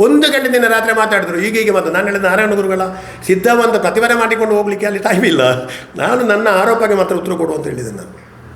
ಒಂದು ಗಂಟೆ ದಿನ ರಾತ್ರಿ ಮಾತಾಡಿದ್ರು, ಈಗ ಹೀಗೆ ಮಾತು ನಾನು ಹೇಳಿದ ನಾರಾಯಣ ಗುರುಗಳ ಸಿದ್ಧವಂತ ಪ್ರತಿಭಟನೆ ಮಾಡಿಕೊಂಡು ಹೋಗ್ಲಿಕ್ಕೆ ಅಲ್ಲಿ ಟೈಮ್ ಇಲ್ಲ. ನಾನು ನನ್ನ ಆರೋಪಕ್ಕೆ ಮಾತ್ರ ಉತ್ತರ ಕೊಡು ಅಂತ ಹೇಳಿದೆ ನಾನು.